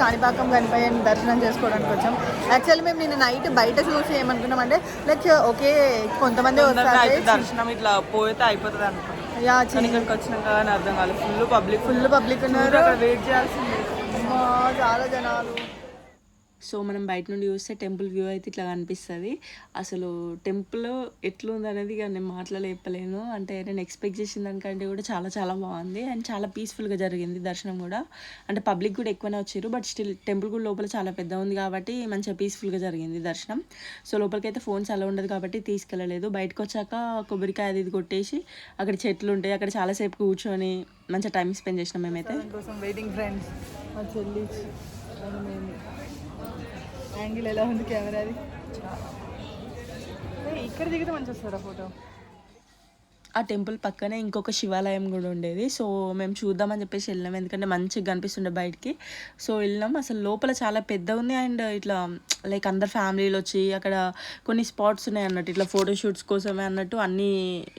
కాణిపాకం గణపయ్యని దర్శనం చేసుకోవడానికి వచ్చాం. యాక్చువల్లీ మేము నిన్న నైట్ బయట చూసి ఏమనుకున్నామంటే లైక్ ఓకే కొంతమంది వస్తారు దర్శనం ఇట్లా పోతే అయిపోతుంది అనుకున్నాను యా ఇక్కడికి వచ్చినాక అర్థం కాలేదు. ఫుల్ పబ్లిక్ ఫుల్ పబ్లిక్ ఉన్నారు. వెయిట్ చేయాల్సిందే. చాలా జనాలు. సో మనం బయట నుండి చూస్తే టెంపుల్ వ్యూ అయితే ఇట్లా కనిపిస్తుంది. అసలు టెంపుల్ ఎట్లుంది అనేది ఇక నేను మాట్లాడలేపలేను. చెప్పలేను అంటే నేను ఎక్స్పెక్ట్ చేసిన దానికంటే కూడా చాలా చాలా బాగుంది. అండ్ చాలా పీస్ఫుల్గా జరిగింది దర్శనం కూడా. అంటే పబ్లిక్ కూడా ఎక్కువనే వచ్చారు బట్ స్టిల్ టెంపుల్ కూడా లోపల చాలా పెద్ద ఉంది కాబట్టి మంచిగా పీస్ఫుల్గా జరిగింది దర్శనం. సో లోపలికి అయితే ఫోన్స్ అలా ఉండదు కాబట్టి తీసుకెళ్ళలేదు. బయటకు వచ్చాక కొబ్బరికాయ అది ఇది కొట్టేసి అక్కడ చెట్లు ఉంటాయి అక్కడ చాలాసేపు కూర్చొని మంచిగా టైం స్పెండ్ చేసినాం మేమైతే. కోసం వెయిటింగ్ ఫ్రెండ్స్ మా చెల్లి యాంగిల్ ఎలా ఉంది కెమెరాది ఇక్కడ దిగితే మంచి వస్తారా ఫోటో. ఆ టెంపుల్ పక్కనే ఇంకొక శివాలయం కూడా ఉండేది. సో మేము చూద్దామని చెప్పేసి వెళ్ళినాం. ఎందుకంటే మంచిగా కనిపిస్తుండే బయటికి. సో వెళ్ళినాం. అసలు లోపల చాలా పెద్ద ఉంది. అండ్ ఇట్లా లైక్ అందరు ఫ్యామిలీలు వచ్చి అక్కడ కొన్ని స్పాట్స్ ఉన్నాయి అన్నట్టు. ఇట్లా ఫోటోషూట్స్ కోసమే అన్నట్టు అన్ని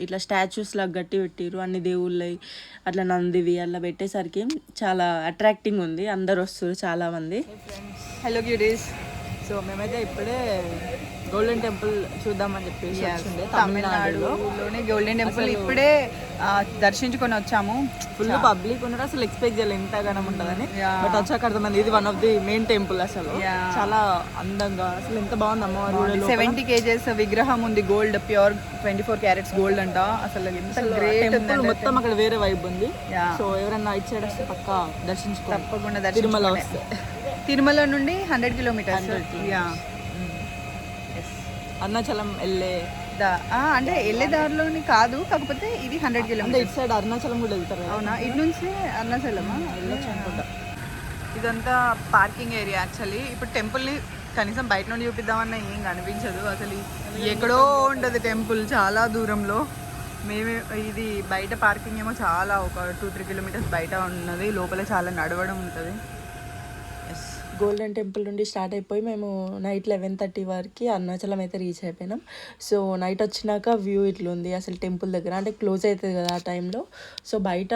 ఇట్లా స్టాచ్యూస్ లాగా గట్టి పెట్టిరు అన్ని దేవుళ్ళవి అట్లా నందివి అట్లా పెట్టేసరికి చాలా అట్రాక్టింగ్ ఉంది. అందరు వస్తారు చాలా మంది. హలో క్యూటీస్ సో మేమైతే ఇప్పుడే గోల్డెన్ టెంపుల్ చూద్దామని చెప్పేసి వచ్చిండే తమిళనాడులో తమిళనాడులోనే గోల్డెన్ టెంపుల్ ఇప్పుడే దర్శించుకొని వచ్చాము ఫుల్ పబ్లిక్ ఉన్నారు అసలు ఎక్స్పెక్ట్ చేయలేదు ఎంతగానం ఉంటుందని. బట్ వచ్చాక అర్థమైంది ఇది one of the main temple అసలు. చాలా అందంగా అసలు ఎంత బాగుంది అమ్మవారు. సెవెంటీ కేజెస్ విగ్రహం ఉంది gold pure twenty four carats gold అంట అసలు ఎంత గ్రేట్ మొత్తం అక్కడ వేరే వైబ్ ఉంది. సో ఎవరన్నా వస్తే పక్కా దర్శించుకో తప్పకుండా తిరుమల. వస్తే తిరుమల నుండి హండ్రెడ్ కిలోమీటర్స్. 100 యా అరుణాచలం వెళ్ళే అంటే వెళ్ళే దారిలోని కాదు కాకపోతే ఇది హండ్రెడ్ అంటే కిలోమీటర్స్. ఇటు సైడ్ అరుణాచలం కూడా వెళ్తారు. అవునా? ఇటు నుంచి అరుణాచలమా? వెళ్ళొచ్చు అనుకుంటా. ఇదంతా పార్కింగ్ ఏరియా యాక్చువల్లీ. ఇప్పుడు టెంపుల్ని కనీసం బయట నుండి చూపిద్దామన్నా ఏం కనిపించదు. అసలు ఎక్కడో ఉండదు టెంపుల్ చాలా దూరంలో. మేమే ఇది బయట పార్కింగ్ ఏమో చాలా ఒక టూ త్రీ కిలోమీటర్స్ బయట ఉన్నది. లోపల చాలా నడవడం ఉంటుంది. గోల్డెన్ టెంపుల్ నుండి స్టార్ట్ అయిపోయి మేము నైట్ లెవెన్ థర్టీ వరకు అరుణాచలం అయితే రీచ్ అయిపోయినాం. సో నైట్ వచ్చినాక వ్యూ ఇట్లుంది అసలు టెంపుల్ దగ్గర. అంటే క్లోజ్ అవుతుంది కదా ఆ టైంలో సో బయట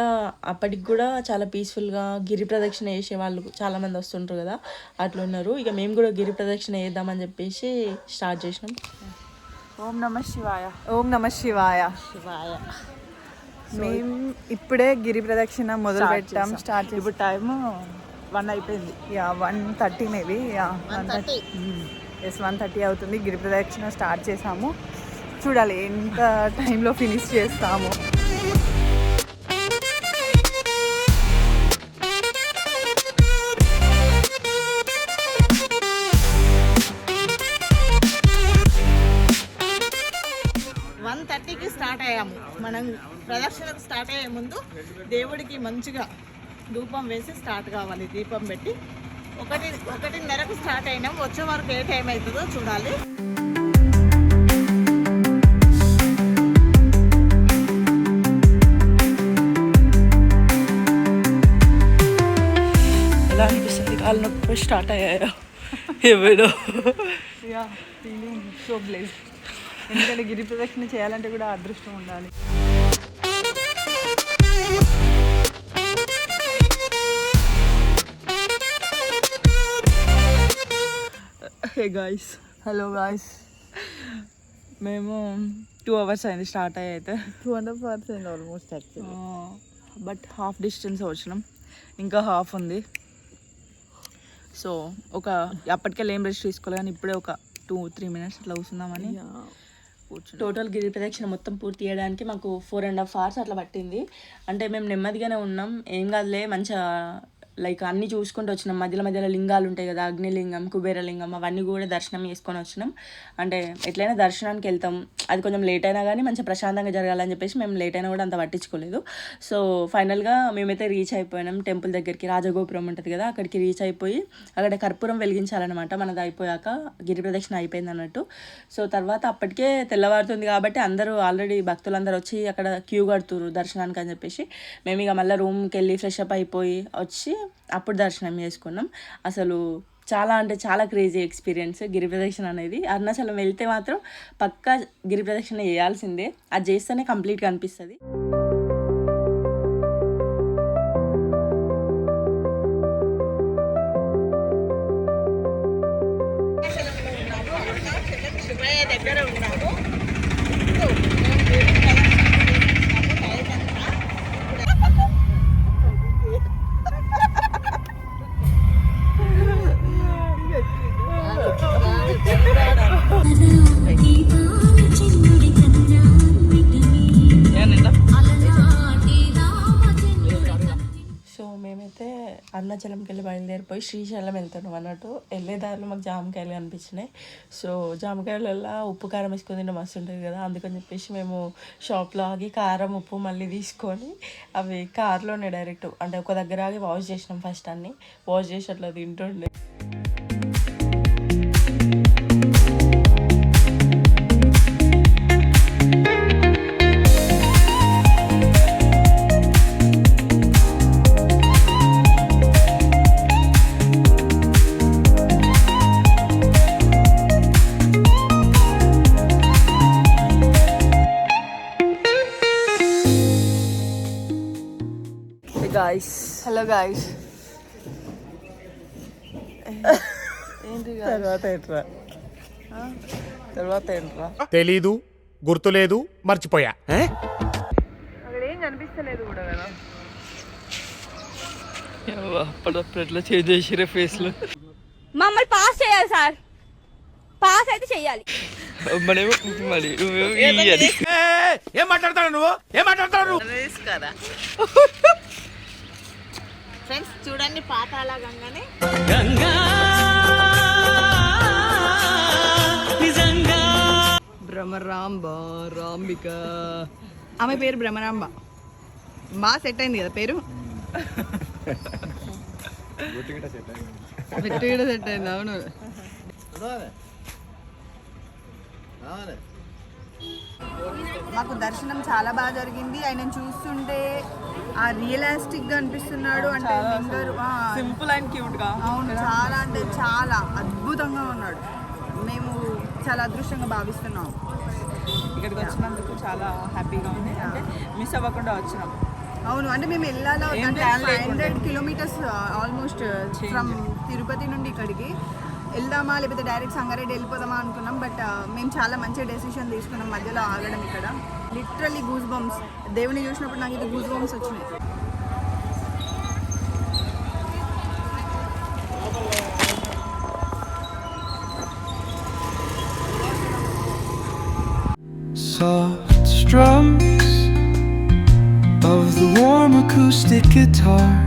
అప్పటికి కూడా చాలా పీస్ఫుల్గా గిరి ప్రదక్షిణ చేసే వాళ్ళు చాలామంది వస్తుంటారు కదా. అట్లా ఉన్నారు. ఇక మేము కూడా గిరి ప్రదక్షిణ చేద్దామని చెప్పేసి స్టార్ట్ చేసినాం. ఓం నమ శివాయ. ఓం నమ శివాయ. శివాయ. మేము ఇప్పుడే గిరి ప్రదక్షిణ మొదలు పెట్టాం స్టార్ట్ ఇప్పుడు టైం వన్ అయిపోయింది. Yeah one thirty maybe. Yeah one thirty. Yes one thirty అవుతుంది. గిరి ప్రదక్షిణ స్టార్ట్ చేసాము. చూడాలి ఎంత టైంలో ఫినిష్ చేస్తాము. వన్ థర్టీకి స్టార్ట్ అయ్యాము. మనం ప్రదక్షిణకు స్టార్ట్ అయ్యే ముందు దేవుడికి మంచిగా ధూపం వేసి స్టార్ట్ కావాలి. దీపం పెట్టి ఒకటి ఒకటిన్నరకు స్టార్ట్ అయినాం. వచ్చే వరకు ఏ టైం అవుతుందో చూడాలి. ఎలా అనిపిస్తుంది? కాళ్ళు నొప్పి స్టార్ట్ అయ్యాయో? ఎవడో యా ఫీలింగ్ సో బ్లెస్ ఎందుకంటే గిరి ప్రదక్షిణ చేయాలంటే కూడా అదృష్టం ఉండాలి. హే గాయస్ హలో గాయస్ మేము టూ అవర్స్ అయింది స్టార్ట్ అయ్యి అయితే. Two hundred percent almost actually but half distance వచ్చినాం. ఇంకా హాఫ్ ఉంది. సో ఒక అప్పటికే ఏం రెస్ట్ తీసుకోలేదు కానీ ఇప్పుడే ఒక టూ త్రీ మినిట్స్ అట్లా కూర్చుందామని కూర్చున్నాం. టోటల్ గిరి ప్రదక్షిణ మొత్తం పూర్తి చేయడానికి మాకు ఫోర్ అండ్ హాఫ్ అవర్స్ అట్లా పట్టింది. అంటే మేము నెమ్మదిగానే ఉన్నాం. ఏం కాదులే మంచిగా లైక్ అన్నీ చూసుకుంటూ వచ్చినాం. మధ్యలో మధ్యలో లింగాలు ఉంటాయి కదా అగ్నిలింగం కుబేరలింగం అవన్నీ కూడా దర్శనం చేసుకొని వచ్చినాం. అంటే ఎట్లయినా దర్శనానికి వెళ్తాం. అది కొంచెం లేట్ అయినా కానీ మంచిగా ప్రశాంతంగా జరగాలని చెప్పేసి మేము లేట్ అయినా కూడా అంత పట్టించుకోలేదు. సో ఫైనల్గా మేమైతే రీచ్ అయిపోయినాం టెంపుల్ దగ్గరికి. రాజగోపురం ఉంటుంది కదా అక్కడికి రీచ్ అయిపోయి అక్కడ కర్పూరం వెలిగించాలన్నమాట. మనది అయిపోయాక గిరి ప్రదక్షిణ అయిపోయింది అన్నట్టు. సో తర్వాత అప్పటికే తెల్లవారుతుంది కాబట్టి అందరూ ఆల్రెడీ భక్తులందరూ వచ్చి అక్కడ క్యూ కడుతురు దర్శనానికి అని చెప్పేసి. మేము ఇక మళ్ళీ రూమ్కి వెళ్ళి ఫ్రెష్ అప్ అయిపోయి వచ్చి అప్పుడు దర్శనం చేసుకున్నాం. అసలు చాలా అంటే చాలా క్రేజీ ఎక్స్పీరియన్స్ గిరి ప్రదక్షిణ అనేది. అరుణాచలం వెళ్తే మాత్రం పక్కా గిరి ప్రదక్షిణ చేయాల్సిందే. అది చేస్తేనే కంప్లీట్గా అనిపిస్తుంది. దగ్గర ఉన్నాము సో మేమైతే అరుణాచలంకి వెళ్ళి బయలుదేరిపోయి శ్రీశైలం వెళ్తున్నాం అన్నట్టు. వెళ్ళే దారిలో మాకు జామకాయలు కనిపించినాయి. సో జామకాయలలో ఉప్పు కారం వేసుకొని తింటే మస్తు ఉంటుంది కదా. అందుకని చెప్పేసి మేము షాప్లో ఆగి కారం ఉప్పు మళ్ళీ తీసుకొని అవి కార్లోనే డైరెక్ట్ అంటే ఒక దగ్గర ఆగి వాష్ చేసినాం ఫస్ట్ అన్ని. వాష్ చేసి అట్లా తింటుండే. గాయస్ హలో గాయస్ ఏంటి తర్వాత ఏంట్రా? తర్వాత ఏంట్రా? తెలీదు గుర్తులేదు మర్చిపోయా. అక్కడ ఏం కనిపిస్తలేదు కూడా కదా. అప్పుడప్పుడు ఎట్లా చేంజ్ చేసిరే ఫేస్లు? మమ్మల్ని పాస్ చేయాలి సార్ పాస్ అయితే మరి. ఇయ్యాలి ఏం మాట్లాడతాడు నువ్వు? ఏం మాట్లాడతాడు నువ్వు? కదా. ఫ్రెండ్స్ చూడండి పాతాళ గంగని. భ్రమరాంబ రాంబిక. ఆమె పేరు భ్రమరాంబ. బాగా సెట్ అయింది కదా పేరు? సెట్ అయింది అవును. మాకు దర్శనం చాలా బాగా జరిగింది. ఆయన చూస్తుంటే ఆ రియలిస్టిక్గా అనిపిస్తున్నాడు అంటే సింపుల్ అండ్ క్యూట్గా అవును చాలా అంటే చాలా అద్భుతంగా ఉన్నాడు. మేము చాలా అదృష్టంగా భావిస్తున్నాం. ఇక్కడికి వచ్చినందుకు చాలా హ్యాపీగా ఉంది. అంటే మిస్ అవ్వకుండా వచ్చినాం. అవును అంటే మేము వెళ్ళాలా. Hundred kilometres almost from Tirupati నుండి ఇక్కడికి. వెళ్దామా లేకపోతే డైరెక్ట్ సంగారెడ్డి వెళ్ళిపోదామా అనుకున్నాం బట్ మేము చాలా మంచి డెసిషన్ తీసుకున్నాం మధ్యలో ఆగడం ఇక్కడ. లిటరల్లీ గూస్ బంప్స్ దేవుని చూసినప్పుడు నాకు ఇది గూస్ బంప్స్ వచ్చినాయి. Soft strums of the warm acoustic guitar.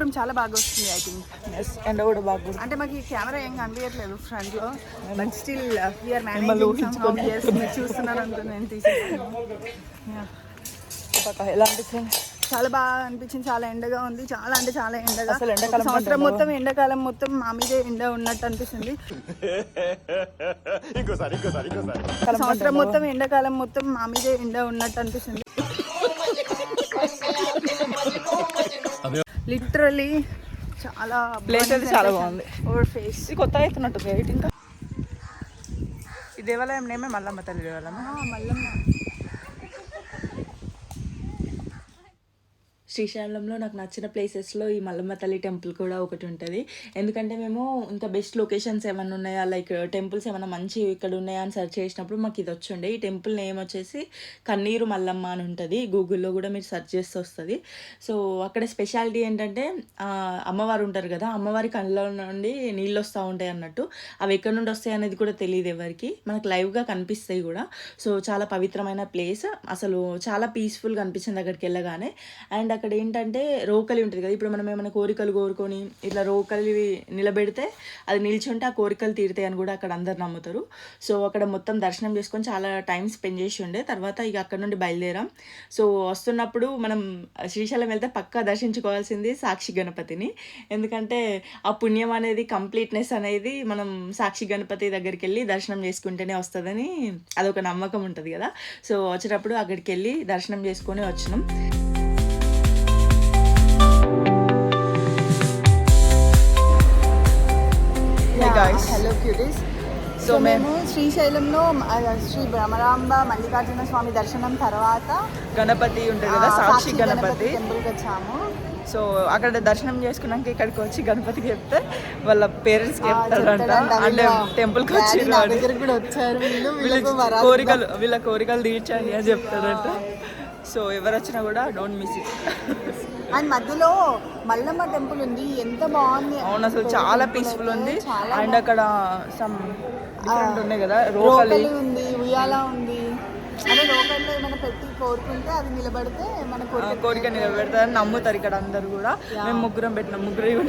గోపురం చాలా బాగా వస్తుంది ఐ థింక్ ఎండ కూడా బాగా. అంటే మాకు ఈ కెమెరా ఏం కనిపించట్లేదు ఫ్రంట్లో బట్ స్టిల్ వీఆర్ మేనేజింగ్ చూస్తున్నారు అనుకో నేను తీసేసాను. ఎలా అనిపిస్తుంది చాలా బాగా అనిపించింది చాలా ఎండగా ఉంది. చాలా అంటే చాలా ఎండగా. అసలు ఎండాకాలం సంవత్సరం మొత్తం ఎండాకాలం మొత్తం మా మీదే ఎండ ఉన్నట్టు అనిపిస్తుంది. సంవత్సరం మొత్తం ఎండాకాలం మొత్తం మా మీదే ఎండ ఉన్నట్టు అనిపిస్తుంది. లిటరలీ చాలా Place అయితే చాలా బాగుంది. ఓవర్ ఫేస్ ఇది కొత్త అవుతున్నట్టు ఇంకా? ఈ దేవాలయం నేమే మల్లమ్మ తల్లి దేవాలయం మల్లమ్మ. శ్రీశైలంలో నాకు నచ్చిన ప్లేసెస్లో ఈ మల్లమ్మ తల్లి టెంపుల్ కూడా ఒకటి ఉంటుంది. ఎందుకంటే మేము ఇంకా బెస్ట్ లొకేషన్స్ ఏమైనా ఉన్నాయా? లైక్ టెంపుల్స్ ఏమైనా మంచి ఇక్కడ ఉన్నాయా అని సెర్చ్ చేసినప్పుడు మాకు ఇది వచ్చిండే. ఈ టెంపుల్ నేమ్ వచ్చేసి కన్నీరు మల్లమ్మ అని ఉంటుంది. గూగుల్లో కూడా మీరు సెర్చ్ చేస్తే వస్తుంది. సో అక్కడ స్పెషాలిటీ ఏంటంటే అమ్మవారు ఉంటారు కదా అమ్మవారి కళ్ళ నుండి నీళ్ళు వస్తూ ఉంటాయి అన్నట్టు. అవి ఎక్కడి నుండి వస్తాయి అనేది కూడా తెలియదు ఎవరికి. మనకు లైవ్గా కనిపిస్తాయి కూడా. సో చాలా పవిత్రమైన ప్లేస్. అసలు చాలా పీస్ఫుల్గా అనిపించింది అక్కడికి వెళ్ళగానే. అండ్ అక్కడ అక్కడ ఏంటంటే రోకలి ఉంటుంది కదా. ఇప్పుడు మనం ఏమైనా కోరికలు కోరుకొని ఇట్లా రోకలి నిలబెడితే అది నిల్చుంటే ఆ కోరికలు తీరుతాయి అని కూడా అక్కడ అందరు నమ్ముతారు. సో అక్కడ మొత్తం దర్శనం చేసుకొని చాలా టైం స్పెండ్ చేసి ఉండే. తర్వాత ఇక అక్కడ నుండి బయలుదేరాం. సో వస్తున్నప్పుడు మనం శ్రీశైలం వెళ్తే పక్కా దర్శించుకోవాల్సింది సాక్షి గణపతిని. ఎందుకంటే ఆ పుణ్యం అనేది కంప్లీట్నెస్ అనేది మనం సాక్షి గణపతి దగ్గరికి వెళ్ళి దర్శనం చేసుకుంటేనే వస్తుందని అదొక నమ్మకం ఉంటుంది కదా. సో వచ్చేటప్పుడు అక్కడికి వెళ్ళి దర్శనం చేసుకొని వచ్చినాం. Guys. హలో క్యూటీస్ సో మేము శ్రీశైలంలో శ్రీ భ్రమరాంబ మల్లికార్జున స్వామి దర్శనం తర్వాత గణపతి ఉంటుంది కదా సాక్షి గణపతి టెంపుల్కి వచ్చాము. సో అక్కడ దర్శనం చేసుకున్నాక ఇక్కడికి వచ్చి గణపతికి చెప్తే వాళ్ళ పేరెంట్స్కి ఆ, చెప్తారంట. అంటే టెంపుల్కి వచ్చి కూడా వచ్చారు. కోరికలు వీళ్ళ కోరికలు తీర్చండి అని చెప్తారంట సో ఎవరు వచ్చినా కూడా డోంట్ మిస్ ఇట్ అండ్ మధ్యలో మల్లమ్మ టెంపుల్ ఉంది. ఎంత బాగుంది. అవును అసలు చాలా పీస్ఫుల్ ఉంది. చాలా అండ్ అక్కడ సమ్ డిఫరెంట్ ఉన్నాయి కదా రోకలి. ఉంది ఉయ్యాల ఉంది. అదే రోకల్లో ఏమైనా పెట్టి కోరుకుంటే అది నిలబడితే మన కోరిక కోరిక నిలబెడతారని నమ్ముతారు ఇక్కడ అందరు కూడా. మేము ముగ్గురం పెట్టినాం ముగ్గురు కూడా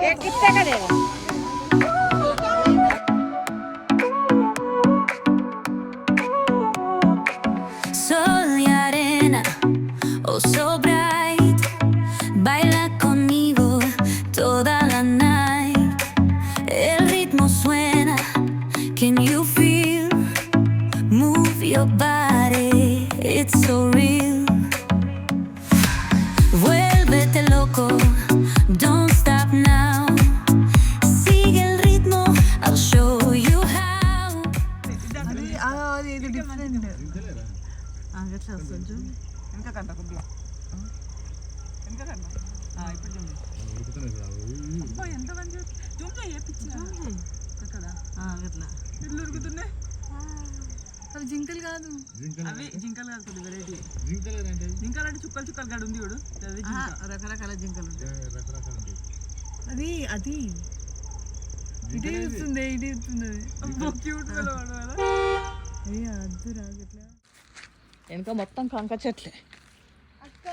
y the ritmo suena. Can you feel? Move your body. It's so real. Vuélvete loco. Don't stop now. Sigue ritmo. I'll show you ఇప్పుడు అబ్బా, ఎంత జూమ్ ఉరుకుతున్నాయి? అవి జింకలు కాదు. అవి జింకలు కాదు కొద్ది వెరైటీ. జింకలు అంటే చుక్కలు చుక్కలు కాదు ఉంది చూడు. అది జింక. రకరకాల జింకలు అది అది. ఇటే చూస్తుంది ఇటే చూస్తుంది క్యూట్ అద్దు రాగట్లా వెనక మొత్తం కంక చెట్లే. అక్క.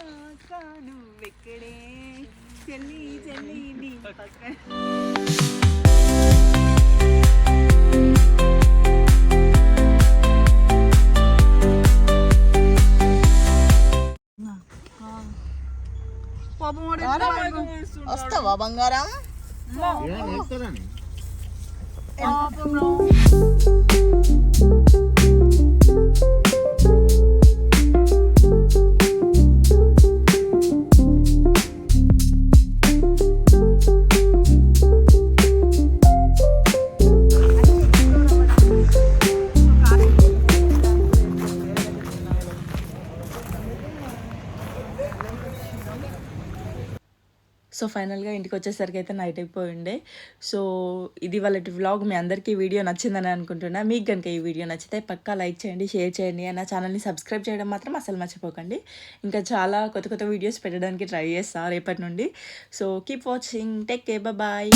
అక్క నువ్వెక్కడే చెల్లి చెల్లి నీ పక్క వస్తావా బంగారం? సో ఫైనల్గా ఇంటికి వచ్చేసరికి అయితే నైట్ అయిపోయిండే. సో ఇది వాళ్ళ వ్లాగ్ మీ అందరికీ వీడియో నచ్చిందని అనుకుంటున్నా. మీకు కనుక ఈ వీడియో నచ్చితే పక్కా లైక్ చేయండి షేర్ చేయండి నా ఛానల్ని సబ్స్క్రైబ్ చేయడం మాత్రం అసలు మర్చిపోకండి. ఇంకా చాలా కొత్త కొత్త వీడియోస్ పెట్టడానికి ట్రై చేస్తా రేపటి నుండి. So keep watching take care bye.